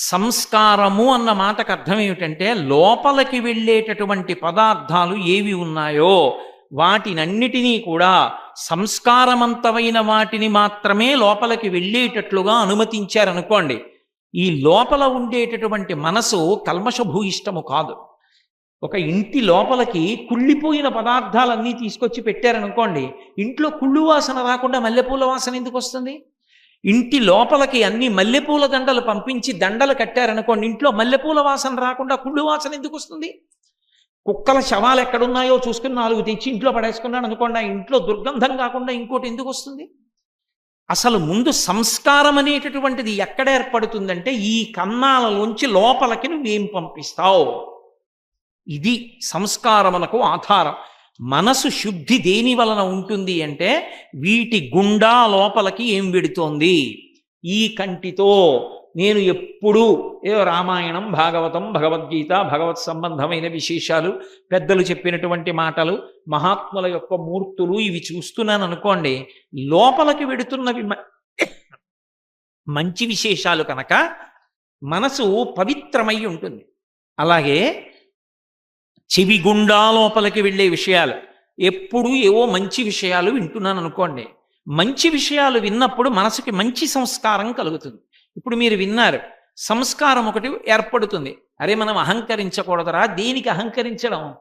సంస్కారము అన్న మాటకు అర్థం ఏమిటంటే లోపలికి వెళ్ళేటటువంటి పదార్థాలు ఏవి ఉన్నాయో వాటినన్నిటినీ కూడా సంస్కారమంతమైన వాటిని మాత్రమే లోపలికి వెళ్ళేటట్లుగా అనుమతించారనుకోండి. ఈ లోపల ఉండేటటువంటి మనసు కల్మషభూయిష్టము కాదు. ఒక ఇంటి లోపలికి కుళ్ళిపోయిన పదార్థాలన్నీ తీసుకొచ్చి పెట్టారనుకోండి ఇంట్లో కుళ్ళు వాసన రాకుండా మల్లెపూల వాసన ఎందుకు వస్తుంది? ఇంటి లోపలికి అన్ని మల్లెపూల దండలు పంపించి దండలు కట్టారనుకోండి ఇంట్లో మల్లెపూల వాసన రాకుండా కుళ్ళు వాసన ఎందుకు వస్తుంది? కుక్కల శవాలు ఎక్కడున్నాయో చూసుకుని నాలుగు తెచ్చి ఇంట్లో పడేసుకున్నాడు అనుకోండి ఆ ఇంట్లో దుర్గంధం కాకుండా ఇంకోటి ఎందుకు వస్తుంది? అసలు ముందు సంస్కారం అనేటటువంటిది ఎక్కడ ఏర్పడుతుందంటే ఈ కన్నాలలోంచి లోపలికి నువ్వేం పంపిస్తావు? ఇది సంస్కారమునకు ఆధారం. మనసు శుద్ధి దేని వలన ఉంటుంది అంటే వీటి గుండా లోపలికి ఏం వెడుతోంది? ఈ కంటితో నేను ఎప్పుడూ ఏదో రామాయణం భాగవతం భగవద్గీత భగవత్ సంబంధమైన విశేషాలు పెద్దలు చెప్పినటువంటి మాటలు మహాత్ముల యొక్క మూర్తులు ఇవి చూస్తున్నాను అనుకోండి లోపలికి వెడుతున్నవి మంచి విశేషాలు కనుక మనసు పవిత్రమై ఉంటుంది. అలాగే చెవి గుండా లోపలికి వెళ్ళే విషయాలు. ఎప్పుడు ఏవో మంచి విషయాలు వింటున్నాను అనుకోండి. మంచి విషయాలు విన్నప్పుడు మనసుకి మంచి సంస్కారం కలుగుతుంది. ఇప్పుడు మీరు విన్నారు సంస్కారం ఒకటి ఏర్పడుతుంది. అరే మనం అహంకరించకూడదురా దేనికి అహంకరించడం?